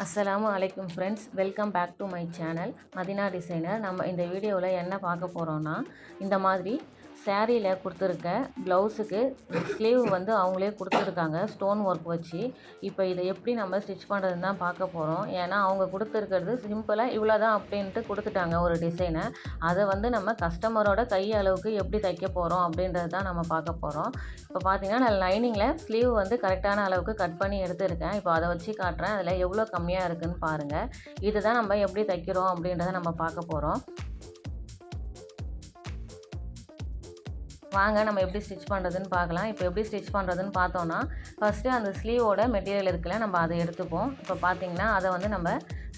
அஸ்லாம் அலைக்கும் friends welcome back to my channel Madina designer நம்ம இந்த வீடியோவில் என்ன பார்க்க போகிறோன்னா இந்த மாதிரி சேரீயில் கொடுத்துருக்கேன். ப்ளவுஸுக்கு ஸ்லீவ் வந்து அவங்களே கொடுத்துருக்காங்க. ஸ்டோன் ஒர்க் வச்சு. இப்போ இதை எப்படி நம்ம ஸ்டிச் பண்ணுறதுன்னு தான் பார்க்க போகிறோம் ஏன்னா அவங்க கொடுத்துருக்கிறது சிம்பிளாக இவ்வளோ தான் அப்படின்ட்டு கொடுத்துட்டாங்க ஒரு டிசைனை. அதை வந்து நம்ம கஸ்டமரோட கை அளவுக்கு எப்படி தைக்க போகிறோம் அப்படின்றது தான் நம்ம பார்க்க போகிறோம் இப்போ பார்த்தீங்கன்னா நான் லைனிங்கில் ஸ்லீவ் வந்து கரெக்டான அளவுக்கு கட் பண்ணி எடுத்துருக்கேன். இப்போ அதை வச்சு காட்டுறேன். அதில் எவ்வளோ கம்மியாக இருக்குதுன்னு பாருங்கள் இதுதான் நம்ம எப்படி தைக்கிறோம் அப்படின்றத நம்ம பார்க்க போகிறோம் வாங்க நம்ம எப்படி ஸ்டிச் பண்ணுறதுன்னு பார்க்கலாம். இப்போ எப்படி ஸ்டிச் பண்ணுறதுன்னு பார்த்தோன்னா ஃபஸ்ட்டு அந்த ஸ்லீவோட மெட்டீரியல் இருக்குல்ல நம்ம அதை எடுத்துப்போம். இப்போ பார்த்தீங்கன்னா அதை வந்து நம்ம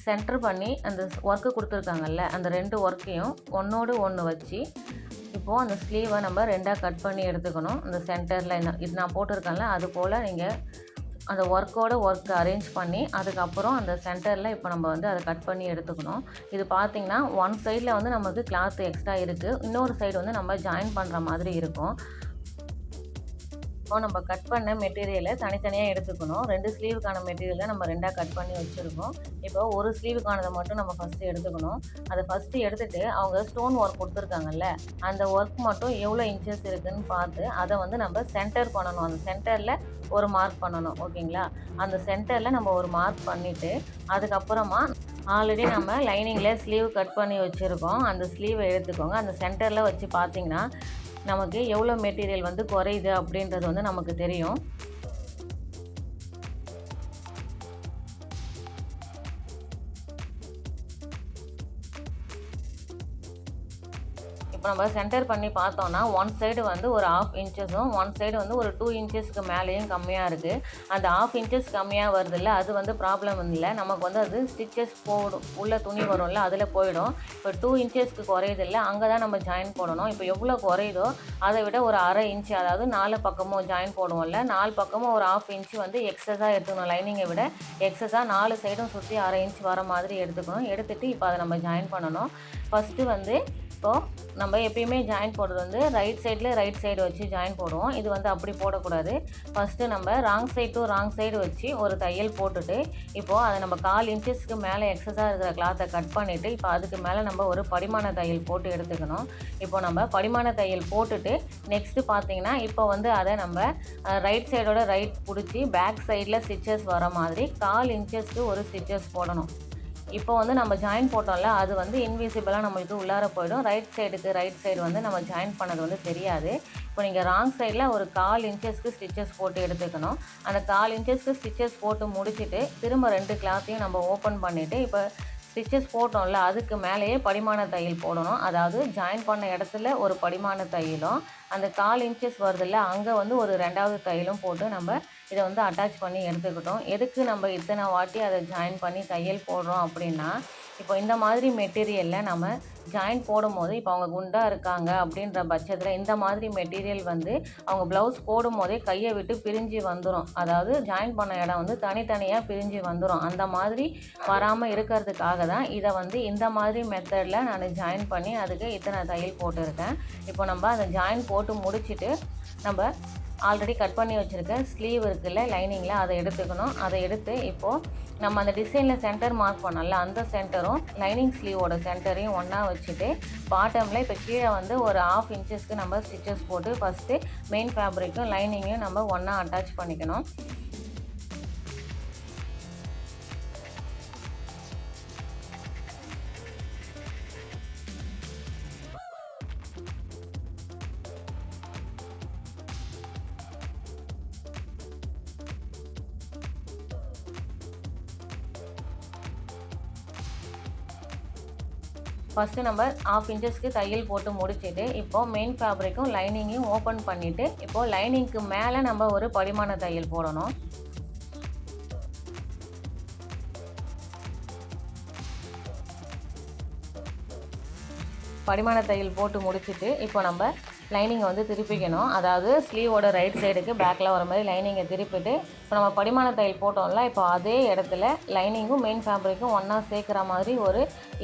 சென்டர் பண்ணி அந்த ஒர்க்கு கொடுத்துருக்காங்கல்ல அந்த ரெண்டு ஒர்க்கையும் ஒன்றோடு ஒன்று வச்சு இப்போது அந்த ஸ்லீவை நம்ம ரெண்டாக கட் பண்ணி எடுத்துக்கணும். அந்த சென்டரில் இது நான் போட்டிருக்கேன்ல அது போல் நீங்கள் அந்த ஒர்க்கோட ஒர்க் அரேஞ்ச் பண்ணி அதுக்கப்புறம் அந்த சென்டரில் இப்போ நம்ம வந்து அதை கட் பண்ணி எடுத்துக்கணும். இது பார்த்திங்கன்னா ஒன் சைடில் வந்து நமக்கு கிளாத் எக்ஸ்ட்ரா இருக்குது இன்னொரு சைடு வந்து நம்ம ஜாயின் பண்ணுற மாதிரி இருக்கும். இப்போ நம்ம கட் பண்ண மெட்டீரியலை தனித்தனியாக எடுத்துக்கணும். ரெண்டு ஸ்லீவுக்கான மெட்டீரியலை நம்ம ரெண்டாக கட் பண்ணி வச்சுருக்கோம். இப்போ ஒரு ஸ்லீவுக்கானதை மட்டும் நம்ம ஃபஸ்ட்டு எடுத்துக்கணும். அதை ஃபஸ்ட்டு எடுத்துகிட்டு அவங்க ஸ்டோன் ஒர்க் கொடுத்துருக்காங்கல்ல அந்த ஒர்க் மட்டும் எவ்வளோ இன்ச்சஸ் இருக்குதுன்னு பார்த்து அதை வந்து நம்ம சென்டர் பண்ணணும். அந்த சென்டரில் ஒரு மார்க் பண்ணணும் ஓகேங்களா? அந்த சென்டரில் நம்ம ஒரு மார்க் பண்ணிவிட்டு அதுக்கப்புறமா ஆல்ரெடி நம்ம லைனிங்கில் ஸ்லீவ் கட் பண்ணி வச்சுருக்கோம். அந்த ஸ்லீவை எடுத்துக்கோங்க. அந்த சென்டரில் வச்சு பார்த்தீங்கன்னா நமக்கு எவ்வளோ மெட்டீரியல் வந்து குறையுது அப்படின்றது வந்து நமக்கு தெரியும். இப்போ நம்ம சென்டர் பண்ணி பார்த்தோன்னா ஒன் சைடு வந்து ஒரு ஆஃப் இன்ச்சஸும் ஒன் சைடு வந்து ஒரு டூ இன்ச்சஸ்க்கு மேலேயும் கம்மியாக இருக்குது அந்த ஆஃப் இன்ச்சஸ் கம்மியாக வருது இல்லை அது வந்து ப்ராப்ளம் இல்லை. நமக்கு வந்து அது ஸ்டிச்சஸ் போடும் உள்ள துணி வரும்ல அதில் போயிடும். இப்போ டூ இன்ச்சஸ்க்கு குறையுது இல்லை அங்கே தான் நம்ம ஜாயின் போடணும். இப்போ எவ்வளோ குறையுதோ அதை விட ஒரு அரை இன்ச்சு அதாவது நாலு பக்கமும் ஜாயின் போடுவோம்ல நாலு பக்கமும் ஒரு ஆஃப் இன்ச்சு வந்து எக்ஸஸாக எடுத்துக்கணும். லைனிங்கை விட எக்ஸஸாக நாலு சைடும் சுற்றி அரை இன்ச் வர மாதிரி எடுத்துக்கணும். எடுத்துகிட்டு இப்போ அதை நம்ம ஜாயின் பண்ணணும். ஃபஸ்ட்டு வந்து இப்போது நம்ம எப்பயுமே ஜாயின் போடுறது வந்து ரைட் சைடில் ரைட் சைடு வச்சு ஜாயின் போடுவோம். இது வந்து அப்படி போடக்கூடாது. ஃபஸ்ட்டு நம்ம wrong side to wrong side வச்சு ஒரு தையல் போட்டுட்டு இப்போது அதை நம்ம கால் இன்ச்சஸ்க்கு மேலே எக்ஸஸாக இருக்கிற கிளாத்தை கட் பண்ணிவிட்டு இப்போ அதுக்கு மேலே நம்ம ஒரு படிமான தையல் போட்டு எடுத்துக்கணும். இப்போ நம்ம படிமான தையல் போட்டுட்டு நெக்ஸ்ட்டு பார்த்தீங்கன்னா இப்போ வந்து அதை நம்ம ரைட் சைடோட ரைட் பிடிச்சி பேக் சைடில் ஸ்டிச்சஸ் வர மாதிரி கால் இன்ச்சஸ்க்கு ஒரு ஸ்டிச்சஸ் போடணும். இப்போ வந்து நம்ம ஜாயின் போட்டோம்ல அது வந்து இன்விசிபிளாக நம்மளுக்கு உள்ளார போயிடும். ரைட் சைடுக்கு ரைட் சைடு வந்து நம்ம ஜாயின் பண்ணது வந்து தெரியாது. இப்போ நீங்கள் ராங் சைடில் ஒரு கால் இன்ச்சஸ்க்கு ஸ்டிச்சஸ் போட்டு எடுத்துக்கணும். அந்த கால் இன்ச்சஸ்க்கு ஸ்டிச்சஸ் போட்டு முடிச்சுட்டு திரும்ப ரெண்டு கிளாத்தையும் நம்ம ஓப்பன் பண்ணிவிட்டு இப்போ ஸ்டிச்சஸ் போட்டோம்ல அதுக்கு மேலேயே படிமான தையல் போடணும். அதாவது ஜாயின் பண்ண இடத்துல ஒரு படிமான தையலும் அந்த கால் இன்ச்சஸ் வருதில்ல அங்கே வந்து ஒரு ரெண்டாவது தையலும் போட்டு நம்ம இதை வந்து அட்டாச் பண்ணி எடுத்துக்கிட்டோம். எதுக்கு நம்ம இத்தனை வாட்டி அதை ஜாயின் பண்ணி தையல் போடுறோம் அப்படின்னா இப்போ இந்த மாதிரி மெட்டீரியலில் நம்ம ஜாயின் போடும்போது இப்போ அவங்க குண்டாக இருக்காங்க அப்படின்ற பட்சத்தில் இந்த மாதிரி மெட்டீரியல் வந்து அவங்க ப்ளவுஸ் போடும்போதே கையை விட்டு பிரிஞ்சு வந்துடும் அதாவது ஜாயின் பண்ண இடம் வந்து தனித்தனியாக பிரிஞ்சு வந்துடும் அந்த மாதிரி வராமல் இருக்கிறதுக்காக தான் இதை வந்து இந்த மாதிரி மெத்தடில் நான் ஜாயின் பண்ணி அதுக்கு இத்தனை தையல் போட்டிருக்கேன். இப்போ நம்ம அதை ஜாயின் போட்டு முடிச்சுட்டு நம்ம ஆல்ரெடி கட் பண்ணி வச்சுருக்க ஸ்லீவ் இருக்குல்ல லைனிங்கில் அதை எடுத்துக்கணும். அதை எடுத்து இப்போது நம்ம அந்த டிசைனில் சென்டர் மார்க் பண்ணல அந்த சென்டரும் லைனிங் ஸ்லீவோட சென்டரையும் ஒன்றா வச்சுட்டு பாட்டமில் இப்போ கீழே வந்து ஒரு ஆஃப் இன்ச்சஸ்க்கு நம்ம ஸ்டிச்சஸ் போட்டு ஃபஸ்ட்டு மெயின் ஃபேப்ரிக்கும் லைனிங்கையும் நம்ம ஒன்றா அட்டாச் பண்ணிக்கணும். ஃபஸ்ட்டு நம்ம ஆஃப் இன்ச்சஸ்க்கு தையல் போட்டு முடிச்சுட்டு இப்போது மெயின் ஃபேப்ரிக்கும் லைனிங்கையும் ஓப்பன் பண்ணிவிட்டு இப்போது லைனிங்க்கு மேலே நம்ம ஒரு படிமான தையல் போடணும். படிமான தையல் போட்டு முடிச்சுட்டு இப்போ நம்ம லைனிங்கை வந்து திருப்பிக்கணும். அதாவது ஸ்லீவோட ரைட் சைடுக்கு பேக்கில் வர மாதிரி லைனிங்கை திருப்பிட்டு இப்போ நம்ம படிமான தையல் போட்டோம்ல இப்போ அதே இடத்துல லைனிங்கும் மெயின் ஃபேப்ரிக்கும் ஒன்றா சேர்க்குற மாதிரி ஒரு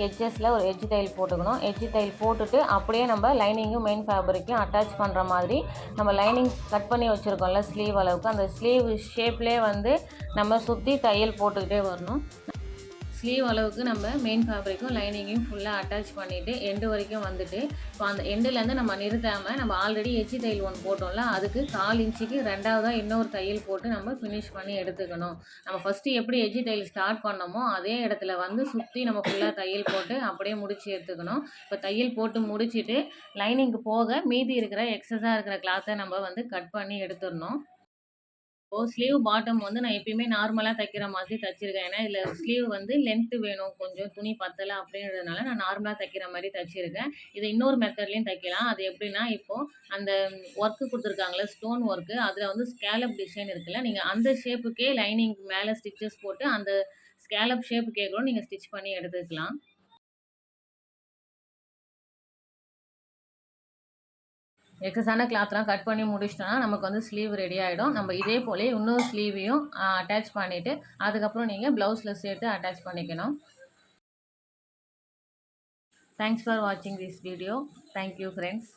எட்ஜஸில் ஒரு எட்ஜ் தையல் போட்டுக்கணும். எட்ஜ் தையல் போட்டுட்டு அப்படியே நம்ம லைனிங்கும் மெயின் ஃபேப்ரிக்கும் அட்டாச் பண்ணுற மாதிரி நம்ம லைனிங் கட் பண்ணி வச்சுருக்கோம்ல ஸ்லீவ் அளவுக்கு. அந்த ஸ்லீவ் ஷேப்லேயே வந்து நம்ம சுற்றி தையல் போட்டுக்கிட்டே வரணும். ஸ்லீவ் அளவுக்கு நம்ம மெயின் ஃபேப்ரிக்கும் லைனிங்கையும் ஃபுல்லாக அட்டாச் பண்ணிவிட்டு எண்டு வரைக்கும் வந்துட்டு இப்போ அந்த எண்டுலேருந்து நம்ம நிறுத்தாமல் நம்ம ஆல்ரெடி எச்சி தையல் ஒன்று போட்டோம்ல அதுக்கு கால் இன்ச்சுக்கு ரெண்டாவதாக இன்னொரு தையல் போட்டு நம்ம ஃபினிஷ் பண்ணி எடுத்துக்கணும். நம்ம ஃபஸ்ட்டு எப்படி எச்சி தையல் ஸ்டார்ட் பண்ணோமோ அதே இடத்துல வந்து சுற்றி நம்ம ஃபுல்லாக தையல் போட்டு அப்படியே முடிச்சு எடுத்துக்கணும். இப்போ தையல் போட்டு முடிச்சுட்டு லைனிங்க்கு போக மீதி இருக்கிற எக்ஸஸாக இருக்கிற கிளாத்தை நம்ம வந்து கட் பண்ணி எடுத்துடணும். இப்போ ஸ்லீவ் பாட்டம் வந்து நான் எப்பயுமே நார்மலாக தைக்கிற மாதிரி தைச்சிருக்கேன். ஏன்னா இதில் ஸ்லீவ் வந்து லென்த்து வேணும். கொஞ்சம் துணி பத்தலை அப்படின்றதுனால நான் நார்மலாக தைக்கிற மாதிரி தைச்சிருக்கேன். இதை இன்னொரு மெத்தட்லேயும் தைக்கலாம். அது எப்படின்னா இப்போது அந்த ஒர்க்கு கொடுத்துருக்காங்களே ஸ்டோன் ஒர்க்கு அதில் வந்து ஸ்கேலப் டிசைன் இருக்குல்ல நீங்கள் அந்த ஷேப்புக்கே லைனிங் மேலே ஸ்டிச்சஸ் போட்டு அந்த ஸ்கேலப் ஷேப்புக்கே கூட நீங்கள் ஸ்டிச் பண்ணி எடுத்துக்கலாம். எக்ஸஸான கிளாத்லாம் கட் பண்ணி முடிச்சிட்டோன்னா நமக்கு வந்து ஸ்லீவ் ரெடி ஆகிடும் நம்ம இதே போல இன்னொரு ஸ்லீவையும் அட்டாச் பண்ணிவிட்டு அதுக்கப்புறம் நீங்கள் ப்ளவுஸில் சேர்த்து அட்டாச் பண்ணிக்கணும். தேங்க்ஸ் ஃபார் வாட்சிங் this video thank you friends